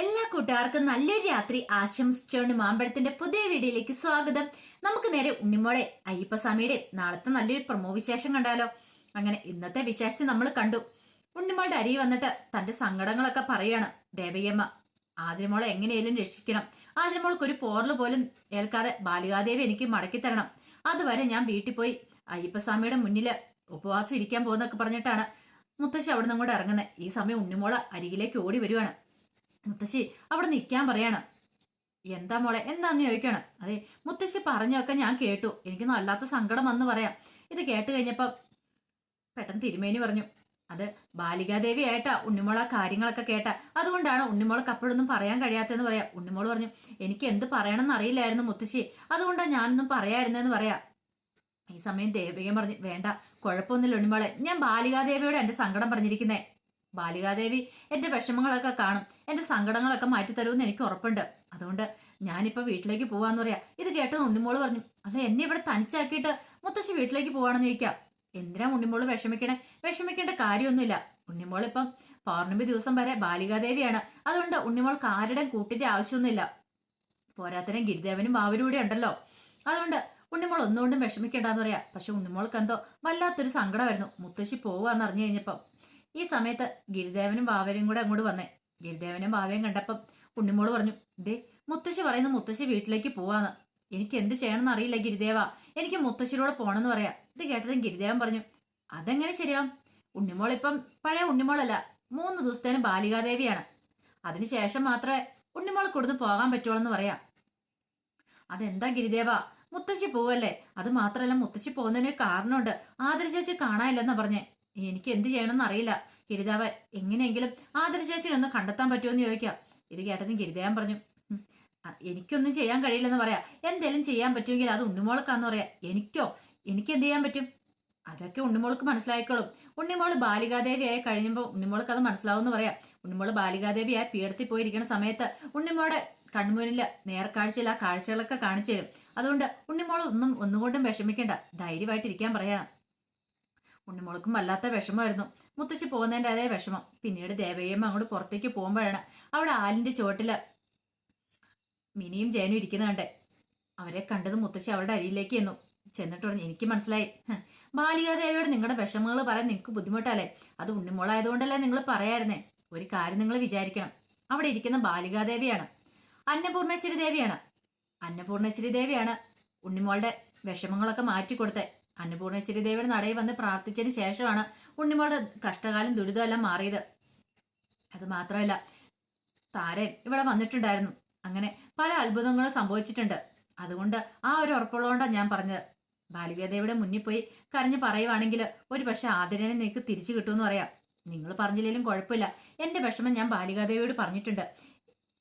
എല്ലാ കൂട്ടുകാർക്കും നല്ലൊരു രാത്രി ആശംസിച്ചുകൊണ്ട് മാമ്പഴത്തിന്റെ പുതിയ വീഡിയോയിലേക്ക് സ്വാഗതം. നമുക്ക് നേരെ ഉണ്ണിമോളെ അയ്യപ്പസ്വാമിയുടെ നാളത്തെ നല്ലൊരു പ്രമോ വിശേഷം കണ്ടാലോ? അങ്ങനെ ഇന്നത്തെ വിശേഷത്തെ നമ്മൾ കണ്ടു. ഉണ്ണിമോളുടെ അരി വന്നിട്ട് തന്റെ സങ്കടങ്ങളൊക്കെ പറയാണ്. ദേവയ്യമ്മ ആതിരമോളെ എങ്ങനെയാലും രക്ഷിക്കണം. ആതിരമോൾക്ക് ഒരു പോറൽ പോലും ഏൽക്കാതെ ബാലികാദേവി എനിക്ക് മടക്കി തരണം. അതുവരെ ഞാൻ വീട്ടിൽ പോയി അയ്യപ്പസ്വാമിയുടെ മുന്നിൽ ഉപവാസം ഇരിക്കാൻ പോകുന്നൊക്കെ പറഞ്ഞിട്ടാണ് മുത്തശ്ശി അവിടെ നിന്ന് കൂടെ ഇറങ്ങുന്നത് ഈ സമയം ഉണ്ണിമോള അരിയിലേക്ക് ഓടി വരുവാണ്. മുത്തശ്ശി അവിടെ നിൽക്കാൻ പറയാണ്. എന്താ മോളെ എന്താന്ന് ചോദിക്കണം. അതെ മുത്തശ്ശി പറഞ്ഞൊക്കെ ഞാൻ കേട്ടു. എനിക്ക് നല്ലാത്ത സങ്കടം വന്ന് പറയാം. ഇത് കേട്ട് കഴിഞ്ഞപ്പം പെട്ടെന്ന് തിരുമേനി പറഞ്ഞു അത് ബാലികാദേവി ആയിട്ടാ ഉണ്ണിമോൾ ആ കാര്യങ്ങളൊക്കെ കേട്ട. അതുകൊണ്ടാണ് ഉണ്ണിമോൾക്ക് അപ്പോഴൊന്നും പറയാൻ കഴിയാത്തതെന്ന് പറയാ. ഉണ്ണിമോൾ പറഞ്ഞു എനിക്ക് എന്ത് പറയണമെന്ന് അറിയില്ലായിരുന്നു മുത്തശ്ശി. അതുകൊണ്ടാണ് ഞാനൊന്നും പറയായിരുന്നെന്ന് പറയാ. ഈ സമയം ദേവികൻ പറഞ്ഞു വേണ്ട കുഴപ്പമൊന്നുമില്ല ഉണ്ണിമോളെ. ഞാൻ ബാലികാദേവിയോട് എന്റെ സങ്കടം പറഞ്ഞിരിക്കുന്നേ. ബാലികാദേവി എന്റെ വിഷമങ്ങളൊക്കെ കാണും. എന്റെ സങ്കടങ്ങളൊക്കെ മാറ്റിത്തരുമെന്ന് എനിക്ക് ഉറപ്പുണ്ട്. അതുകൊണ്ട് ഞാനിപ്പോ വീട്ടിലേക്ക് പോവാന്ന് പറയാ. ഇത് കേട്ടത് ഉണ്ണിമോൾ പറഞ്ഞു അല്ല എന്നെ ഇവിടെ തനിച്ചാക്കിയിട്ട് മുത്തശ്ശി വീട്ടിലേക്ക് പോവാണെന്ന് ചോദിക്കാം. എന്തിനാ ഉണ്ണിമോൾ വിഷമിക്കണേ? വിഷമിക്കേണ്ട കാര്യമൊന്നുമില്ല. ഉണ്ണിമോൾ ഇപ്പം പൗർണമി ദിവസം വരെ ബാലികാദേവിയാണ്. അതുകൊണ്ട് ഉണ്ണിമോൾക്ക് ആരുടെയും കൂട്ടിന്റെ ആവശ്യമൊന്നുമില്ല. പോരാത്തരം ഗിരിദേവനും ബാവരും കൂടെ ഉണ്ടല്ലോ. അതുകൊണ്ട് ഉണ്ണിമോൾ ഒന്നുകൊണ്ടും വിഷമിക്കേണ്ടെന്ന് പറയാ. പക്ഷെ ഉണ്ണിമോൾക്ക് എന്തോ വല്ലാത്തൊരു സങ്കടമായിരുന്നു. മുത്തശ്ശി പോവാന്ന് അറിഞ്ഞു കഴിഞ്ഞപ്പം ഈ സമയത്ത് ഗിരിദേവനും ബാവരും കൂടെ അങ്ങോട്ട് വന്നേ. ഗിരിദേവനും ബാവയും കണ്ടപ്പം ഉണ്ണിമോൾ പറഞ്ഞു ദേ മുത്തശ്ശി പറയുന്ന മുത്തശ്ശി വീട്ടിലേക്ക് പോവാന്ന്. എനിക്ക് എന്ത് ചെയ്യണമെന്ന് അറിയില്ല ഗിരിദേവ. എനിക്ക് മുത്തശ്ശിയോടെ പോണെന്ന് പറയാം. ഇത് കേട്ടതും ഗിരിദേവൻ പറഞ്ഞു അതെങ്ങനെ ശരിയാവും ഉണ്ണിമോൾ ഇപ്പം പഴയ ഉണ്ണിമോളല്ല മൂന്ന് ദിവസത്തേനും ബാലികാദേവിയാണ്. അതിനുശേഷം മാത്രമേ ഉണ്ണിമോൾ കൊടുത്ത് പോകാൻ പറ്റുള്ളൂ എന്ന് പറയാം. അതെന്താ ഗിരിദേവ? മുത്തശ്ശി പോവല്ലേ? അത് മാത്രമല്ല മുത്തശ്ശി പോകുന്നതിന് കാരണമുണ്ട്. ആദരി ചേച്ചി കാണാനില്ലെന്നാ പറഞ്ഞേ. എനിക്ക് എന്ത് ചെയ്യണമെന്ന് അറിയില്ല. ഗിരിദേവ എങ്ങനെയെങ്കിലും ആദര ചേച്ചി ഒന്ന് കണ്ടെത്താൻ പറ്റുമെന്ന് ചോദിക്കാം. ഇത് കേട്ടതും ഗിരിദേവൻ പറഞ്ഞു "ഉം, അ, എനിക്കൊന്നും ചെയ്യാൻ കഴിയില്ലെന്ന് പറയാ. എന്തേലും ചെയ്യാൻ പറ്റുമെങ്കിൽ അത് ഉണ്ണിമോൾക്കാന്ന് പറയാ. എനിക്കോ? എനിക്ക് എന്ത് ചെയ്യാൻ പറ്റും? അതൊക്കെ ഉണ്ണിമോൾക്ക് മനസ്സിലായിക്കോളും. ഉണ്ണിമോൾ ബാലികാദേവിയായി കഴിയുമ്പോൾ ഉണ്ണിമോൾക്ക് അത് മനസ്സിലാവും പറയാം. ഉണ്ണിമോൾ ബാലികാദേവിയായി പീഠത്തിൽ പോയിരിക്കുന്ന സമയത്ത് ഉണ്ണിമോടെ കൺമുന്നിൽ നേർക്കാഴ്ചയിൽ ആ കാഴ്ചകളൊക്കെ കാണിച്ചു തരും. അതുകൊണ്ട് ഉണ്ണിമോൾ ഒന്നും ഒന്നുകൊണ്ടും വിഷമിക്കേണ്ട. ധൈര്യമായിട്ടിരിക്കാൻ പറയണം. ഉണ്ണിമോൾക്കും വല്ലാത്ത വിഷമമായിരുന്നു. മുത്തശ്ശി പോകുന്നതിന്റെ അതേ വിഷമം. പിന്നീട് ദേവയമ്മ അങ്ങോട്ട് പുറത്തേക്ക് പോകുമ്പോഴാണ് അവിടെ ആലിന്റെ ചുവട്ടിൽ മിനിയും ജയനും ഇരിക്കുന്നുണ്ട്. അവരെ കണ്ടത് മുത്തശ്ശി അവരുടെ അരിയിലേക്ക് എന്നു ചെന്നിട്ട് പറഞ്ഞു എനിക്ക് മനസ്സിലായി. ബാലികാദേവിയോട് നിങ്ങളുടെ വിഷമങ്ങൾ പറയാൻ നിങ്ങൾക്ക് ബുദ്ധിമുട്ടല്ലേ? അത് ഉണ്ണിമോളായതുകൊണ്ടല്ലേ നിങ്ങൾ പറയായിരുന്നേ? ഒരു കാര്യം നിങ്ങൾ വിചാരിക്കണം. അവിടെ ഇരിക്കുന്ന ബാലികാദേവിയാണ് അന്നപൂർണേശ്വരി ദേവിയാണ്. അന്നപൂർണേശ്വരി ദേവിയാണ് ഉണ്ണിമോളുടെ വിഷമങ്ങളൊക്കെ മാറ്റിക്കൊടുത്തത്. അന്നപൂർണേശ്വരി ദേവിയുടെ നടയിൽ വന്ന് പ്രാർത്ഥിച്ചതിന് ശേഷമാണ് ഉണ്ണിമോളുടെ കഷ്ടകാലം ദുരിതം എല്ലാം മാറിയത്. അത് മാത്രമല്ല താരൻ ഇവിടെ വന്നിട്ടുണ്ടായിരുന്നു. അങ്ങനെ പല അത്ഭുതങ്ങളും സംഭവിച്ചിട്ടുണ്ട്. അതുകൊണ്ട് ആ ഒരു ഉറപ്പുള്ളതുകൊണ്ടാണ് ഞാൻ പറഞ്ഞത്. ബാലികാദേവിയുടെ മുന്നിൽ പോയി കരഞ്ഞ് പറയുവാണെങ്കിൽ ഒരു പക്ഷെ ആദരനെ നിങ്ങൾക്ക് തിരിച്ചു കിട്ടുമെന്ന് പറയാം. നിങ്ങൾ പറഞ്ഞില്ലെങ്കിലും കുഴപ്പമില്ല. എന്റെ വിഷമം ഞാൻ ബാലികാദേവിയോട് പറഞ്ഞിട്ടുണ്ട്.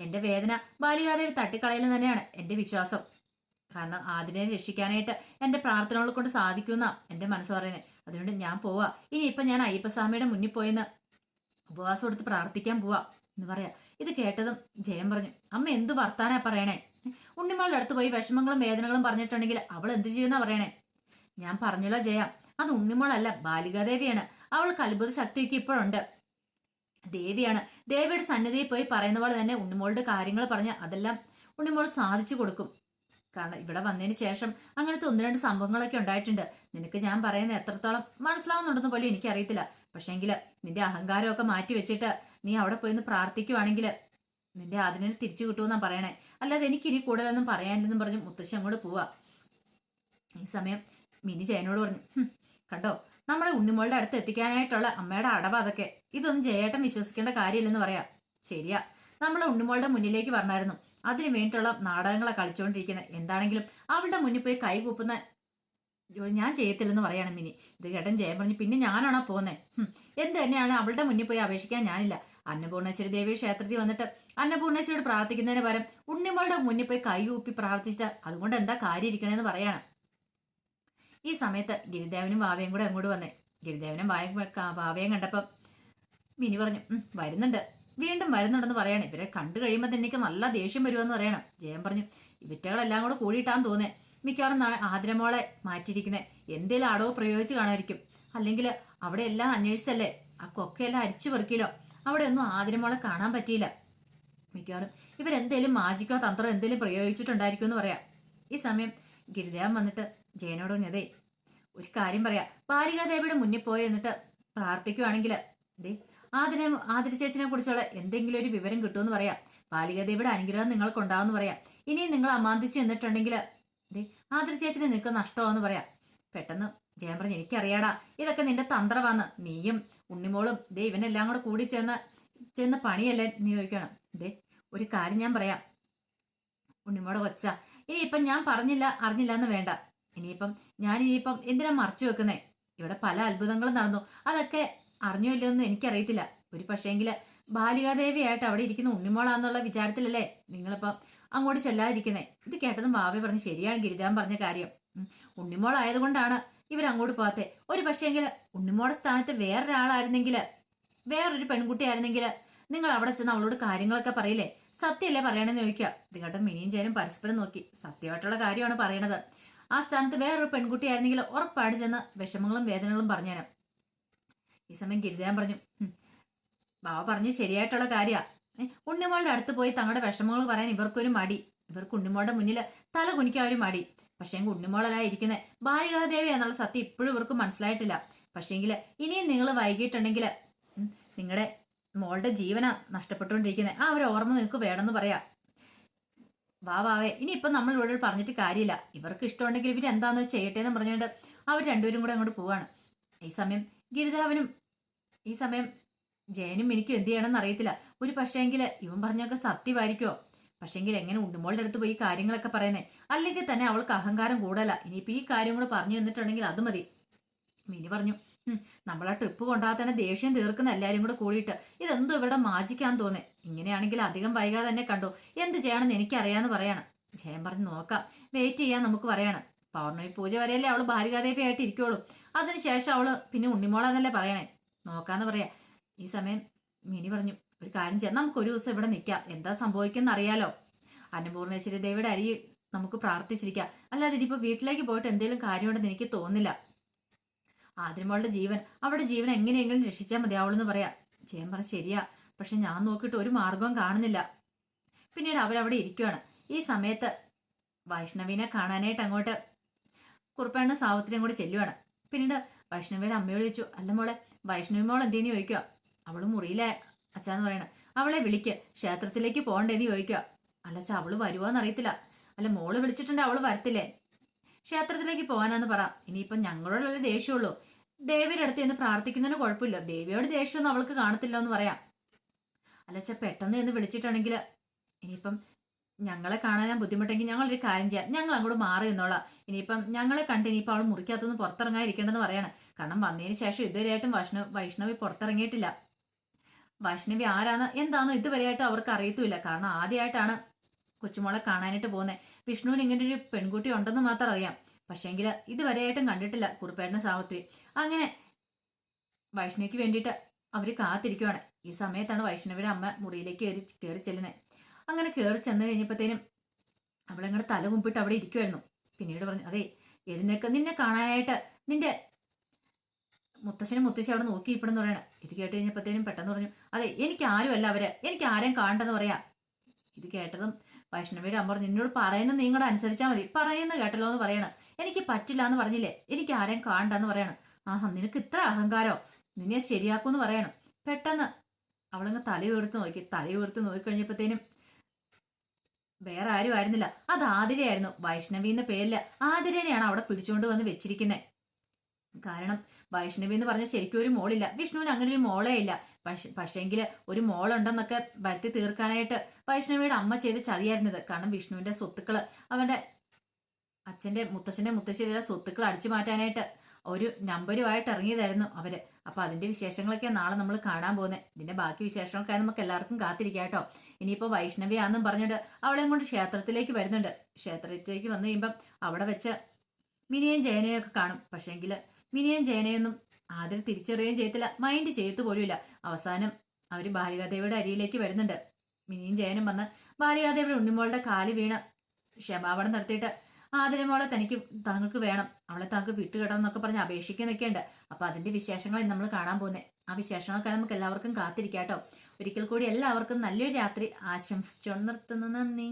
എന്റെ വേദന ബാലികാദേവി തട്ടിക്കളയലും തന്നെയാണ് എന്റെ വിശ്വാസം. കാരണം ആതിരനെ രക്ഷിക്കാനായിട്ട് എന്റെ പ്രാർത്ഥനകളെ കൊണ്ട് സാധിക്കുന്ന എന്റെ മനസ്സ് പറയുന്നത്. അതുകൊണ്ട് ഞാൻ പോവാ. ഇനി ഇപ്പൊ ഞാൻ അയ്യപ്പസ്വാമിയുടെ മുന്നിൽ പോയെന്ന് ഉപവാസം എടുത്ത് പ്രാർത്ഥിക്കാൻ പോവാ എന്ന് പറയാ. ഇത് കേട്ടതും ജയം പറഞ്ഞു. അമ്മ എന്ത് വർത്താനാ പറയണേ? ഉണ്ണിമകളുടെ അടുത്ത് പോയി വിഷമങ്ങളും വേദനകളും പറഞ്ഞിട്ടുണ്ടെങ്കിൽ അവൾ എന്ത് ചെയ്യുന്ന പറയണേ? ഞാൻ പറഞ്ഞല്ലോ ജയ. അത് ഉണ്ണിമോളല്ല ബാലികാദേവിയാണ്. അവൾക്ക് അത്ഭുത ശക്തിയൊക്കെ ഇപ്പോഴുണ്ട്. ദേവിയാണ്. ദേവിയുടെ സന്നിധിയിൽ പോയി പറയുന്ന പോലെ തന്നെ ഉണ്ണിമോളുടെ കാര്യങ്ങൾ പറഞ്ഞ് അതെല്ലാം ഉണ്ണിമോൾ സാധിച്ചു കൊടുക്കും. കാരണം ഇവിടെ വന്നതിന് ശേഷം അങ്ങനത്തെ ഒന്ന് രണ്ട് സംഭവങ്ങളൊക്കെ ഉണ്ടായിട്ടുണ്ട്. നിനക്ക് ഞാൻ പറയുന്ന എത്രത്തോളം മനസ്സിലാവുന്നുണ്ടെന്ന് പോലും എനിക്കറിയത്തില്ല. പക്ഷേങ്കിൽ നിന്റെ അഹങ്കാരമൊക്കെ മാറ്റി വെച്ചിട്ട് നീ അവിടെ പോയി ഒന്ന് പ്രാർത്ഥിക്കുവാണെങ്കിൽ നിന്റെ അതിനെ തിരിച്ചു കിട്ടുമെന്നാ പറയണേ. അല്ലാതെ എനിക്ക് ഇനി കൂടുതലൊന്നും പറയാനില്ലെന്നും പറഞ്ഞ് മുത്തശ്ശി അങ്ങോട്ട് പോവാ. ഈ സമയം മിനി ജയനോട് പറഞ്ഞു കണ്ടോ? നമ്മുടെ ഉണ്ണിമോളുടെ അടുത്ത് എത്തിക്കാനായിട്ടുള്ള അമ്മയുടെ അടവ അതൊക്കെ. ഇതൊന്നും ജയേട്ടൻ വിശ്വസിക്കേണ്ട കാര്യമില്ലെന്ന് പറയാം. ശരിയാ. നമ്മളെ ഉണ്ണിമോളുടെ മുന്നിലേക്ക് പറഞ്ഞായിരുന്നു. അതിന് വേണ്ടിയിട്ടുള്ള നാടകങ്ങളെ കളിച്ചുകൊണ്ടിരിക്കുന്നത് എന്താണെങ്കിലും അവളുടെ മുന്നിൽ പോയി കൈകൂപ്പുന്ന ഞാൻ ചെയ്യത്തില്ലെന്ന് പറയണം മിനി. ഇത് കേട്ടൻ ജയം പറഞ്ഞു പിന്നെ ഞാനാണോ പോന്നെ? എന്ത് തന്നെയാണ് അവളുടെ മുന്നിൽ പോയി അപേക്ഷിക്കാൻ ഞാനില്ല. അന്നപൂർണേശ്വരി ദേവി ക്ഷേത്രത്തിൽ വന്നിട്ട് അന്നപൂർണേശ്വരിയോട് പ്രാർത്ഥിക്കുന്നതിന് പകരം ഉണ്ണിമോളുടെ മുന്നിൽ പോയി കൈ ഊപ്പി പ്രാർത്ഥിച്ചിട്ട് അതുകൊണ്ട് എന്താ കാര്യം ഇരിക്കണേന്ന് പറയാണ്. ഈ സമയത്ത് ഗിരിദേവനും ഭാവയും കൂടെ അങ്ങോട്ട് വന്നേ. ഗിരിദേവനും ഭാവയും ഭാവയും കണ്ടപ്പം മിനി പറഞ്ഞു വരുന്നുണ്ട്. വീണ്ടും വരുന്നുണ്ടെന്ന് പറയണം. ഇവരെ കണ്ടു കഴിയുമ്പോൾ തന്നെ എനിക്ക് നല്ല ദേഷ്യം വരുമെന്ന് പറയണം. ജയൻ പറഞ്ഞു ഇവറ്റകളെല്ലാം കൂടെ കൂടിയിട്ടാന്ന് തോന്നേ മിക്കവാറും ആദരമോളെ മാറ്റിയിരിക്കുന്നത് എന്തേലും അടവ് പ്രയോഗിച്ച് കാണാമായിരിക്കും. അല്ലെങ്കിൽ അവിടെ എല്ലാം അന്വേഷിച്ചല്ലേ? ആ കൊക്കയെല്ലാം അരിച്ചു പെറുക്കിലോ അവിടെ ഒന്നും ആദരമോളെ കാണാൻ പറ്റിയില്ല. മിക്കവാറും ഇവരെന്തേലും മാജിക്കോ തന്ത്രം എന്തേലും പ്രയോഗിച്ചിട്ടുണ്ടായിരിക്കും എന്ന് പറയാം. ഈ സമയം ഗിരിദേവൻ വന്നിട്ട് ജയനോട് പറഞ്ഞതേ ഒരു കാര്യം പറയാം. ബാലികാദേവിയുടെ മുന്നിൽ പോയി എന്നിട്ട് പ്രാർത്ഥിക്കുവാണെങ്കിൽ ദേ ആതിരെ ആതിര കുറിച്ചുള്ള എന്തെങ്കിലും ഒരു വിവരം കിട്ടുമെന്ന് പറയാം. ബാലികാദേവിയുടെ അനുഗ്രഹം നിങ്ങൾക്ക് ഉണ്ടാവുമെന്ന് പറയാം. ഇനിയും നിങ്ങൾ അമാന്തിച്ച് നിന്നിട്ടുണ്ടെങ്കിൽ ആതിര ചേച്ചിനെ നഷ്ടമാവെന്ന് പറയാം. പെട്ടെന്ന് ജയം പറഞ്ഞു എനിക്കറിയാടാ ഇതൊക്കെ നിന്റെ തന്ത്രമാണ് നീയും ഉണ്ണിമോളും ദേ ഇവനെല്ലാം കൂടെ കൂടി ചെന്ന് ചെന്ന പണിയല്ലേ? നീ ചോദിക്കണം. ദേ ഒരു കാര്യം ഞാൻ പറയാം. ഉണ്ണിമോടെ കൊച്ച ഇനിയിപ്പം ഞാൻ പറഞ്ഞില്ല അറിഞ്ഞില്ല എന്ന് വേണ്ട. ഇനിയിപ്പം ഞാൻ ഇനിയിപ്പം എന്തിനാ മറച്ചു വെക്കുന്നേ? ഇവിടെ പല അത്ഭുതങ്ങളും നടന്നു. അതൊക്കെ അറിഞ്ഞോ ഇല്ലയോ ഒന്നും എനിക്കറിയത്തില്ല. ഒരു പക്ഷേങ്കിൽ ബാലികാദേവിയായിട്ട് അവിടെ ഇരിക്കുന്ന ഉണ്ണിമോളാന്നുള്ള വിചാരത്തിലല്ലേ നിങ്ങളിപ്പം അങ്ങോട്ട് ചെല്ലാതിരിക്കുന്നേ? ഇത് കേട്ടതും വാവെ പറഞ്ഞ് ശരിയാണ് ഗിരിജാൻ പറഞ്ഞ കാര്യം. ഉണ്ണിമോളായതുകൊണ്ടാണ് ഇവരങ്ങോട്ട് പോകാത്തെ. ഒരു പക്ഷേങ്കിൽ ഉണ്ണിമോളുടെ സ്ഥാനത്ത് വേറൊരാളായിരുന്നെങ്കിൽ വേറൊരു പെൺകുട്ടിയായിരുന്നെങ്കിൽ നിങ്ങൾ അവിടെ ചെന്ന് അവളോട് കാര്യങ്ങളൊക്കെ പറയില്ലേ? സത്യമല്ലേ പറയണെന്ന് ചോദിക്കുക. നിങ്ങളുടെ മിനിയും ചേരും പരസ്പരം നോക്കി സത്യമായിട്ടുള്ള കാര്യമാണ് പറയണത്. ആ സ്ഥാനത്ത് വേറൊരു പെൺകുട്ടിയായിരുന്നെങ്കിൽ ഉറപ്പായിട്ട് ചെന്ന് വിഷമങ്ങളും വേദനകളും പറഞ്ഞേനെ. ഈ സമയം ഗിരിദേവൻ പറഞ്ഞു ബാബ പറഞ്ഞ് ശരിയായിട്ടുള്ള കാര്യ. ഉണ്ണിമോളുടെ അടുത്ത് പോയി തങ്ങളുടെ വിഷമങ്ങൾ പറയാൻ ഇവർക്കൊരു മടി. ഇവർക്ക് ഉണ്ണിമോളുടെ മുന്നിൽ തല കുനിക്കാൻ ഒരു മടി. പക്ഷേ ഉണ്ണിമോളല്ല ഇരിക്കുന്നത് ബാലികാദേവി എന്നുള്ള സത്യം ഇപ്പോഴും ഇവർക്ക് മനസ്സിലായിട്ടില്ല. പക്ഷേങ്കിൽ ഇനിയും നിങ്ങൾ വൈകിട്ടുണ്ടെങ്കിൽ നിങ്ങളുടെ മോളുടെ ജീവന നഷ്ടപ്പെട്ടുകൊണ്ടിരിക്കുന്നത് ആ ഒരു ഓർമ്മ നിങ്ങൾക്ക് വേണമെന്ന് പറയാം. വാ വാവേ ഇനിയിപ്പം നമ്മൾ ഇവിടെ പറഞ്ഞിട്ട് കാര്യമില്ല. ഇവർക്ക് ഇഷ്ടമുണ്ടെങ്കിൽ ഇവർ എന്താണെന്ന് ചെയ്യട്ടെ എന്ന് പറഞ്ഞുകൊണ്ട് അവർ രണ്ടുപേരും കൂടെ അങ്ങോട്ട് പോവാണ്. ഈ സമയം ഗിരിതാവനും ഈ സമയം ജയനും എനിക്കും എന്ത് ചെയ്യണമെന്ന് അറിയത്തില്ല. ഒരു പക്ഷേങ്കിൽ ഇവൻ പറഞ്ഞൊക്കെ സത്യമായിരിക്കുമോ പക്ഷേങ്കിൽ എങ്ങനെ ഉണ്ടുമോളുടെ അടുത്ത് പോയി കാര്യങ്ങളൊക്കെ പറയുന്നേ? അല്ലെങ്കിൽ തന്നെ അവൾക്ക് അഹങ്കാരം കൂടല ഇനിയിപ്പോൾ ഈ കാര്യം കൂടെ പറഞ്ഞു തന്നിട്ടുണ്ടെങ്കിൽ അത് മതി. മിനി പറഞ്ഞു നമ്മളെ ട്രിപ്പ് കൊണ്ടാൽ തന്നെ ദേഷ്യം തീർക്കുന്ന എല്ലാവരും കൂടെ കൂടിയിട്ട് ഇതെന്തോ ഇവിടെ മാജിക്കാൻ തോന്നേ. ഇങ്ങനെയാണെങ്കിൽ അധികം വൈകാതെ തന്നെ കണ്ടു? എന്ത് ചെയ്യണമെന്ന് എനിക്കറിയാന്ന് പറയാണ്. ജയൻ പറഞ്ഞു നോക്കാം വെയിറ്റ് ചെയ്യാൻ നമുക്ക് പറയാണ്. പൗർണമി പൂജ വരെയല്ലേ അവൾ ബാലികാദേവിയായിട്ട് ഇരിക്കുള്ളൂ അതിനുശേഷം അവൾ പിന്നെ ഉണ്ണിമോളാന്നല്ലേ പറയണേ. നോക്കാന്ന് പറയാ. ഈ സമയം മിനി പറഞ്ഞു ഒരു കാര്യം ചെയ്യാം. നമുക്ക് ഒരു ദിവസം ഇവിടെ നിൽക്കാം എന്താ സംഭവിക്കുന്ന അറിയാലോ അന്നപൂർണേശ്വരി ദേവിയുടെ അരി നമുക്ക് പ്രാർത്ഥിച്ചിരിക്കാം. അല്ലാതെ ഇനിയിപ്പോൾ വീട്ടിലേക്ക് പോയിട്ട് എന്തെങ്കിലും കാര്യമുണ്ടെന്ന് എനിക്ക് തോന്നില്ല ആദ്യമോളുടെ ജീവൻ അവളുടെ ജീവൻ എങ്ങനെയെങ്കിലും രക്ഷിച്ചാൽ മതിയാവുള്ളൂ പറയാ. ജയൻ പറഞ്ഞ ശരിയാ. പക്ഷെ ഞാൻ നോക്കിയിട്ട് ഒരു മാർഗവും കാണുന്നില്ല. പിന്നീട് അവരവിടെ ഇരിക്കുവാണ്. ഈ സമയത്ത് വൈഷ്ണവിനെ കാണാനായിട്ട് അങ്ങോട്ട് കുറുപ്പേണ്ണ സാവത്രിയും കൂടി ചെല്ലുവാണ്. പിന്നീട് വൈഷ്ണവിയുടെ അമ്മയോട് ചോദിച്ചു അല്ല മോളെ വൈഷ്ണവി മോൾ എന്തേന്ന് ചോദിക്കുക അവൾ മുറിയിലെ അച്ഛാന്ന് പറയണ. അവളെ വിളിക്ക് ക്ഷേത്രത്തിലേക്ക് പോകണ്ടേന്ന് ചോദിക്കുക അല്ല അച്ഛാ അവൾ വരുവോന്ന് അറിയത്തില്ല. അല്ല മോൾ വിളിച്ചിട്ടുണ്ട് അവൾ വരത്തില്ലേ? ക്ഷേത്രത്തിലേക്ക് പോകാനാന്ന് പറ. ഇനിയിപ്പം ഞങ്ങളോടല്ലേ ദേഷ്യമുള്ളൂ ദേവിയുടെ അടുത്ത് എന്ന് പ്രാർത്ഥിക്കുന്നതിന് കുഴപ്പമില്ല. ദേവിയോട് ദേഷ്യമൊന്നും അവൾക്ക് കാണത്തില്ലോ എന്ന് പറയാം. അല്ല അച്ഛാ പെട്ടെന്ന് എന്ന് വിളിച്ചിട്ടാണെങ്കിൽ ഇനിയിപ്പം ഞങ്ങളെ കാണാൻ ബുദ്ധിമുട്ടെങ്കിൽ ഞങ്ങളൊരു കാര്യം ചെയ്യാം. ഞങ്ങൾ അങ്ങോട്ട് മാറി നിന്നോളാം. ഇനിയിപ്പം ഞങ്ങളെ കണ്ട് ഇനിയിപ്പോൾ അവൾ മുറിക്കകത്തുനിന്ന് പുറത്തിറങ്ങാതിരിക്കേണ്ടെന്ന് പറയാണ്. കാരണം വന്നതിന് ശേഷം ഇതുവരെയായിട്ടും വൈഷ്ണവ് വൈഷ്ണവി പുറത്തിറങ്ങിയിട്ടില്ല. വൈഷ്ണവി ആരാന്ന് എന്താണെന്ന് ഇതുവരെയായിട്ടും അവർക്ക് അറിയത്തുമില്ല. കാരണം ആദ്യമായിട്ടാണ് കൊച്ചുമോളെ കാണാനായിട്ട് പോകുന്നത് വിഷ്ണുവിന് ഇങ്ങനെ ഒരു പെൺകുട്ടി ഉണ്ടെന്ന് മാത്രം അറിയാം. പക്ഷേങ്കിൽ ഇതുവരെയായിട്ടും കണ്ടിട്ടില്ല കുറുപ്പേട്ടന സാവത്രി. അങ്ങനെ വൈഷ്ണവിക്ക് വേണ്ടിയിട്ട് അവർ കാത്തിരിക്കുവാണ്. ഈ സമയത്താണ് വൈഷ്ണവിയുടെ അമ്മ മുറിയിലേക്ക് കയറി കയറി ചെല്ലുന്നത് അങ്ങനെ കയറി ചെന്ന് കഴിഞ്ഞപ്പോഴത്തേനും അവളങ്ങനെ തല കുമ്പിട്ട് അവിടെ ഇരിക്കുമായിരുന്നു പിന്നീട് പറഞ്ഞു അതെ എഴുന്നേക്ക് നിന്നെ കാണാനായിട്ട് നിന്റെ മുത്തശ്ശനും മുത്തശ്ശി അവിടെ നോക്കി ഇപ്പടെന്ന് പറയണ. ഇത് കേട്ട് കഴിഞ്ഞപ്പോഴത്തേനും പെട്ടെന്ന് പറഞ്ഞു അതെ എനിക്ക് ആരുമല്ല അവർ. എനിക്ക് ആരെയും കാണണ്ടെന്ന് പറയാ. ഇത് കേട്ടതും വൈഷ്ണവിയുടെ അമ്മ പറഞ്ഞു നിന്നോട് പറയുന്നത് നിങ്ങളുടെ അനുസരിച്ചാൽ മതി. പറയുന്ന കേട്ടല്ലോ എന്ന് പറയണം. എനിക്ക് പറ്റില്ല എന്ന് പറഞ്ഞില്ലേ? എനിക്ക് ആരെയും കാണണ്ടെന്ന് പറയണം. ആഹാ നിനക്ക് ഇത്ര അഹങ്കാരോ? നിന്നെ ശരിയാക്കൂന്ന് പറയണം. പെട്ടെന്ന് അവളങ്ങ് തലയുയർത്ത് നോക്കി തലയുയർത്ത് നോക്കി നോക്കിക്കഴിഞ്ഞപ്പോഴത്തേനും വേറെ ആരും ആയിരുന്നില്ല. അത് ആതിരയായിരുന്നു. വൈഷ്ണവി എന്ന പേരിൽ ആതിരനെയാണ് അവിടെ പിടിച്ചുകൊണ്ട് വന്ന് വെച്ചിരിക്കുന്നത് കാരണം വൈഷ്ണവി എന്ന് പറഞ്ഞ ശരിക്കും ഒരു മോളില്ല. വിഷ്ണുവിന് അങ്ങനെ ഒരു മോളേ ഇല്ല. പക്ഷെ പക്ഷേങ്കിൽ ഒരു മോളുണ്ടെന്നൊക്കെ വരുത്തി തീർക്കാനായിട്ട് വൈഷ്ണവിയുടെ അമ്മ ചെയ്ത് ചതിയായിരുന്നത് കാരണം വിഷ്ണുവിന്റെ സ്വത്തുക്കൾ അവന്റെ അച്ഛന്റെ മുത്തച്ഛന്റെ മുത്തശ്ശിയുടെ സ്വത്തുക്കൾ അടിച്ചു മാറ്റാനായിട്ട് ഒരു നമ്പരുമായിട്ട് ഇറങ്ങിയതായിരുന്നു അവർ. അപ്പൊ അതിന്റെ വിശേഷങ്ങളൊക്കെ നാളെ നമ്മൾ കാണാൻ പോകുന്നത് ഇതിന്റെ ബാക്കി വിശേഷങ്ങളൊക്കെ നമുക്ക് എല്ലാവർക്കും കാത്തിരിക്കാം കേട്ടോ. ഇനിയിപ്പോ വൈഷ്ണവിയാന്നും പറഞ്ഞിട്ട് അവളെയും കൊണ്ട് ക്ഷേത്രത്തിലേക്ക് വരുന്നുണ്ട്. ക്ഷേത്രത്തിലേക്ക് വന്നു കഴിയുമ്പം അവിടെ വെച്ച് മിനിയും ജയനയും ഒക്കെ കാണും. പക്ഷേങ്കിൽ മിനിയും ജയനയൊന്നും ആദ്യം തിരിച്ചറിയുകയും ചെയ്യത്തില്ല. മൈൻഡ് ചെയ്ത് പോലുമില്ല. അവസാനം അവർ ബാലികാദേവിയുടെ അരിയിലേക്ക് വരുന്നുണ്ട്. മിനിയും ജയനും വന്ന് ബാലികാദേവിയുടെ ഉണ്ണിമോളുടെ കാൽ വീണ് ക്ഷമാപണം നടത്തിയിട്ട് ആതിരമോളെ തനിക്ക് താങ്കൾക്ക് വേണം. അവളെ താങ്കൾക്ക് വിട്ടുകിടണം എന്നൊക്കെ പറഞ്ഞ് അപേക്ഷിക്കുന്നൊക്കെയുണ്ട്. അപ്പോൾ അപ്പൊ അതിന്റെ വിശേഷങ്ങളെ നമ്മൾ കാണാൻ പോകുന്നത് ആ വിശേഷങ്ങളൊക്കെ നമുക്ക് എല്ലാവർക്കും കാത്തിരിക്കാം കേട്ടോ. ഒരിക്കൽ കൂടി എല്ലാവർക്കും നല്ലൊരു രാത്രി ആശംസിച്ചോണ്ട് നിർത്തുന്നു നന്ദി.